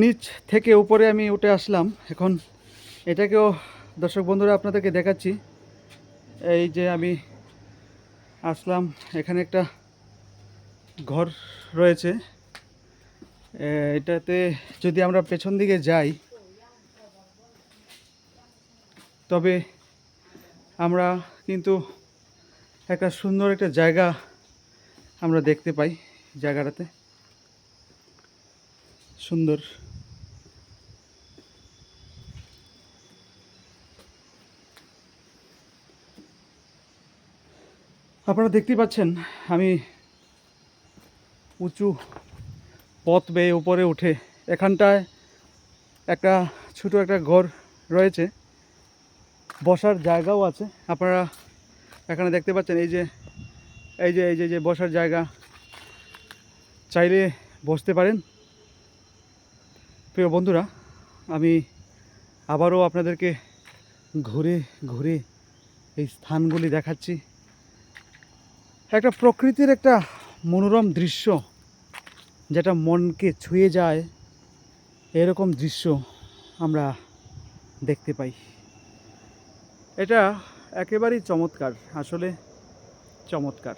নিচ থেকে উপরে আমি উঠে আসলাম। এখন এটাকেও, দর্শক বন্ধুরা, আপনাদেরকে দেখাচ্ছি। এই যে আমি আসলাম, এখানে একটা ঘর রয়েছে। এটাতে যদি আমরা পেছন দিকে যাই, তবে আমরা কিন্তু একটা সুন্দর একটা জায়গা আমরা দেখতে পাই জায়গাটাতে। সুন্দর। আপনারা দেখতেই পাচ্ছেন, আমি উঁচু পথ বেয়ে উপরে উঠে এখানটায় একটা ছোট একটা ঘর রয়েছে। বসার জায়গাও আছে। আপনারা এখানে দেখতে পাচ্ছেন এই যে এই যে এই যে যে বসার জায়গা। চাইলে বসতে পারেন। প্রিয় বন্ধুরা, আমি আবারও আপনাদেরকে ঘুরে ঘুরে এই স্থানগুলি দেখাচ্ছি। একটা প্রকৃতির একটা মনোরম দৃশ্য, যেটা মনকে ছুঁয়ে যায়, এরকম দৃশ্য আমরা দেখতে পাই। এটা একেবারেই চমৎকার আসলে চমৎকার।